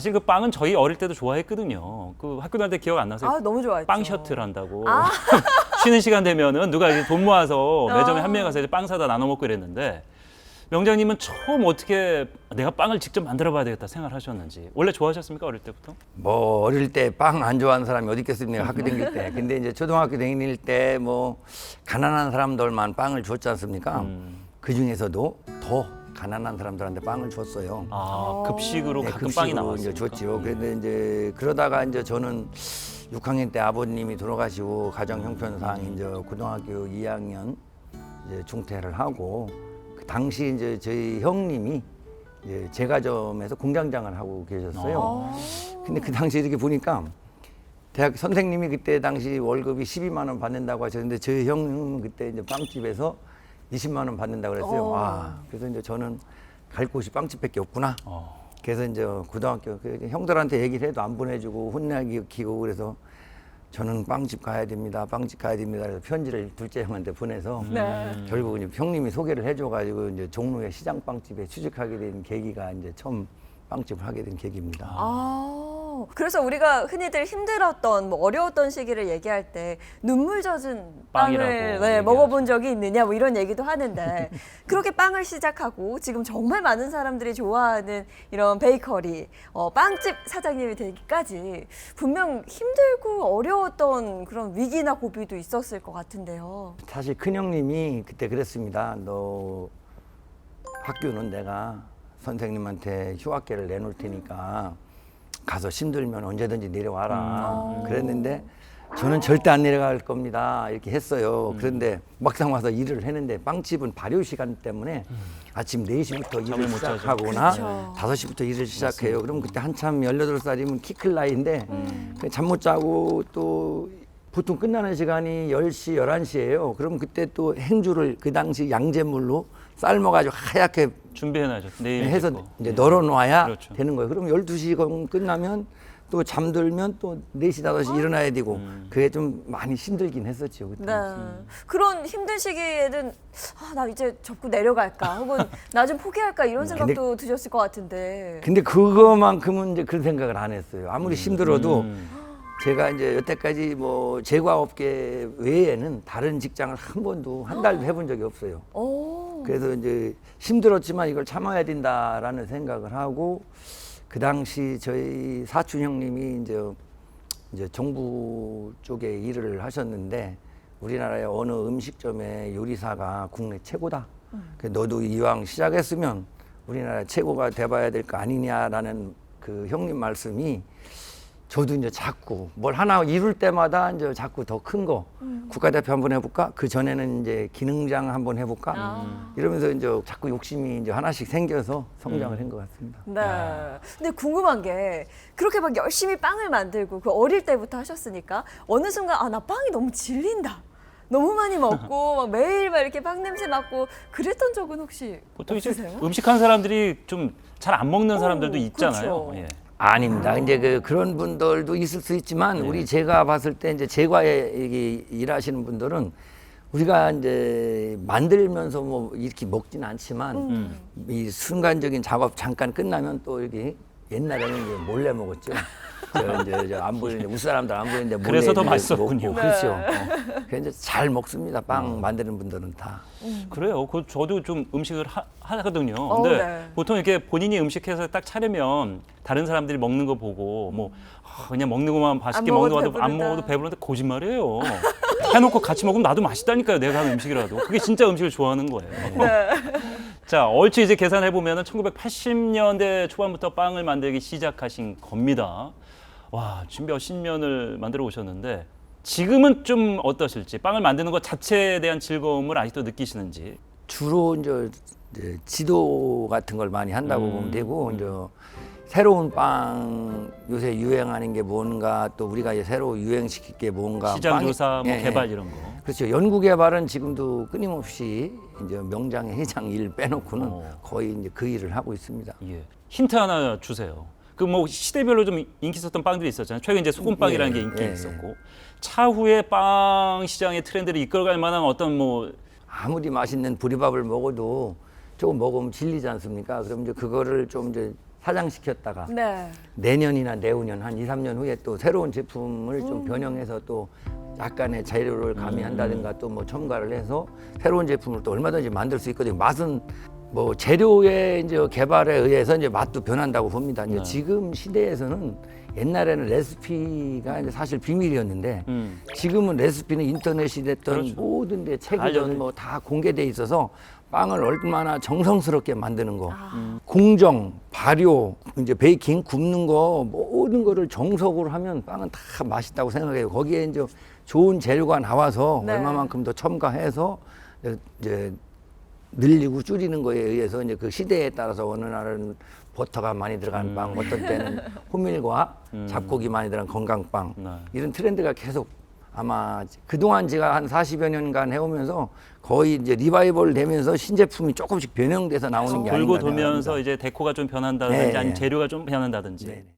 사실 그 빵은 저희 어릴 때도 좋아했거든요. 그 학교 다닐 때 기억 안 나세요? 아 너무 좋아했죠. 빵 셔틀 한다고. 아. 쉬는 시간 되면은 누가 이제 돈 모아서 매점에 어. 한 명이 가서 이제 빵 사다 나눠 먹고 이랬는데 명장님은 처음 어떻게 내가 빵을 직접 만들어 봐야 되겠다 생각을 하셨는지 원래 좋아하셨습니까 어릴 때부터? 뭐 어릴 때 빵 안 좋아하는 사람이 어디 있겠습니까 학교 다닐 때 근데 이제 초등학교 다닐 때 뭐 가난한 사람들만 빵을 줬지 않습니까 음. 그 중에서도 더 가난한 사람들한테 빵을 줬어요 아 급식으로 네, 가끔 빵이 급식으로 나왔어요. 이제 줬죠 그런데 이제 그러다가 이제 저는 6학년 때 아버님이 돌아가시고 가정 형편상 이제 고등학교 2학년 이제 중퇴를 하고 그 당시 이제 저희 형님이 이제 제과점에서 공장장을 하고 계셨어요. 근데 그 당시 이렇게 보니까 대학 선생님이 그때 당시 월급이 12만 원 받는다고 하셨는데 저희 형은 그때 이제 빵집에서 20만 원 받는다고 그랬어요. 어. 와, 그래서 이제 저는 갈 곳이 빵집밖에 없구나. 어. 그래서 이제 고등학교 그 형들한테 얘기를 해도 안 보내주고 혼나기고 그래서 저는 빵집 가야 됩니다. 빵집 가야 됩니다. 그래서 편지를 둘째 형한테 보내서 네. 결국 이제 형님이 소개를 해줘가지고 이제 종로의 시장 빵집에 취직하게 된 계기가 이제 처음 빵집을 하게 된 계기입니다. 아, 그래서 우리가 흔히들 힘들었던 뭐 어려웠던 시기를 얘기할 때 눈물 젖은 빵을 빵이라고 네. 먹어본 적이 있느냐 뭐 이런 얘기도 하는데 그렇게 빵을 시작하고 지금 정말 많은 사람들이 좋아하는 이런 베이커리 어, 빵집 사장님이 되기까지 분명 힘들고 어려웠던 그런 위기나 고비도 있었을 것 같은데요. 사실 큰 형님이 그때 그랬습니다. 너 학교는 내가 선생님한테 휴학계를 내놓을 테니까 가서 힘들면 언제든지 내려와라. 그랬는데 저는 절대 안 내려갈 겁니다. 이렇게 했어요. 그런데 막상 와서 일을 했는데 빵집은 발효 시간 때문에 아침 4시부터 잠을 일을 못 자죠. 시작하거나 그렇죠. 5시부터 일을 시작해요. 그럼 그때 한참 18살이면 키클 나이인데 잠 못 자고 또 보통 끝나는 시간이 10시, 11시예요. 그럼 그때 또 행주를 그 당시 양잿물로 삶아가지고 하얗게 준비해놔죠. 내일 해서 있고. 이제 널어놔야 그렇죠. 되는 거예요. 그럼 12시 끝나면 또 잠들면 또 4시, 5시 일어나야 되고 음. 그게 좀 많이 힘들긴 했었죠. 그때. 네. 그런 힘든 시기에는 아, 나 이제 접고 내려갈까 혹은 나 좀 포기할까 이런 생각도 드셨을 것 같은데. 근데 그거만큼은 이제 그런 생각을 안 했어요. 아무리 힘들어도 음. 제가 이제 여태까지 뭐 제과업계 외에는 다른 직장을 한 번도 한 달도 해본 적이 없어요. 오. 그래서 이제 힘들었지만 이걸 참아야 된다라는 생각을 하고 그 당시 저희 사촌 형님이 이제 이제 정부 쪽에 일을 하셨는데 우리나라의 어느 음식점의 요리사가 국내 최고다. 그 너도 이왕 시작했으면 우리나라 최고가 돼봐야 될 거 아니냐라는 그 형님 말씀이 저도 이제 자꾸 뭘 하나 이룰 때마다 이제 자꾸 더 큰 거 국가대표 한번 해볼까? 그 전에는 이제 기능장 한번 해볼까? 아. 이러면서 이제 자꾸 욕심이 이제 하나씩 생겨서 성장을 한 것 같습니다. 네. 근데 궁금한 게 그렇게 막 열심히 빵을 만들고 그 어릴 때부터 하셨으니까 어느 순간 아 나 빵이 너무 질린다. 너무 많이 먹고 막 매일 막 이렇게 빵 냄새 맡고 그랬던 적은 혹시 보통 이제 없으세요? 음식하는 사람들이 좀 잘 안 먹는 사람들도 오, 있잖아요. 그렇죠. 예. 아닙니다. 이제 그 그런 분들도 있을 수 있지만 네. 우리 제가 봤을 때 이제 제과에 이게 일하시는 분들은 우리가 이제 만들면서 뭐 이렇게 먹지는 않지만 음. 이 순간적인 작업 잠깐 끝나면 또 이렇게 옛날에는 이제 몰래 먹었죠. 저 이제 저안 보이는데 웃 사람들 안 보이는데 몰래 그래서 더 이제 맛있었군요. 먹고 그렇죠. 어. 그래서 이제 잘 먹습니다. 빵 음. 만드는 분들은 다. 그래요. 그 저도 좀 음식을 하, 하거든요. 어, 근데 네. 보통 이렇게 본인이 음식해서 딱 차리면 다른 사람들이 먹는 거 보고 뭐 아, 그냥 먹는 것만 맛있게 안 먹는 것만 안 배부르다. 먹어도 배부른데 거짓말이에요. 해놓고 같이 먹으면 나도 맛있다니까요. 내가 하는 음식이라도. 그게 진짜 음식을 좋아하는 거예요. 네. 자, 얼추 이제 계산해 보면은 1980년대 초반부터 빵을 만들기 시작하신 겁니다. 와, 지금 몇십 년을 만들어 오셨는데 지금은 좀 어떠실지 빵을 만드는 것 자체에 대한 즐거움을 아직도 느끼시는지. 주로 이제, 이제 지도 같은 걸 많이 한다고 음. 보면 되고 이제 새로운 빵 요새 유행하는 게 뭔가 또 우리가 이제 새로 유행시킬 게 뭔가 시장 빵이- 조사, 뭐 예, 예. 개발 이런 거. 그렇죠. 연구 개발은 지금도 끊임없이 이제 명장의 회장 일 빼놓고는 어. 거의 이제 그 일을 하고 있습니다. 예. 힌트 하나 주세요. 그 뭐 시대별로 좀 인기 있었던 빵들이 있었잖아요. 최근 이제 소금빵이라는 예, 게 인기 예, 있었고 차후에 빵 시장의 트렌드를 이끌어갈 만한 어떤 뭐 아무리 맛있는 보리밥을 먹어도 조금 먹으면 질리지 않습니까? 그럼 이제 그거를 좀 이제 사장시켰다가 네. 내년이나 내후년 한 2, 3년 후에 또 새로운 제품을 좀 변형해서 또 약간의 재료를 가미한다든가 또 뭐 첨가를 해서 새로운 제품을 또 얼마든지 만들 수 있거든요. 맛은 뭐 재료의 이제 개발에 의해서 이제 맛도 변한다고 봅니다. 이제 네. 지금 시대에서는 옛날에는 레시피가 이제 사실 비밀이었는데 음. 지금은 레시피는 인터넷이 됐던 그렇죠. 모든 데 알려져 책이든 뭐 다 공개돼 있어서 빵을 얼마나 정성스럽게 만드는 거 아. 공정 발효 이제 베이킹 굽는 거 모든 거를 정석으로 하면 빵은 다 맛있다고 생각해요 거기에 이제 좋은 재료가 나와서 네. 얼마만큼 더 첨가해서 이제 늘리고 줄이는 거에 의해서 이제 그 시대에 따라서 어느 날은 버터가 많이 들어간 빵, 어떤 때는 호밀과 잡곡이 많이 들어간 건강빵 네. 이런 트렌드가 계속 아마 그동안 제가 한 40여 년간 해오면서 거의 이제 리바이벌 되면서 신제품이 조금씩 변형돼서 나오는 게 아닌가 돌고. 돌면서 이제 데코가 좀 변한다든지 네. 아니면 재료가 좀 변한다든지. 네.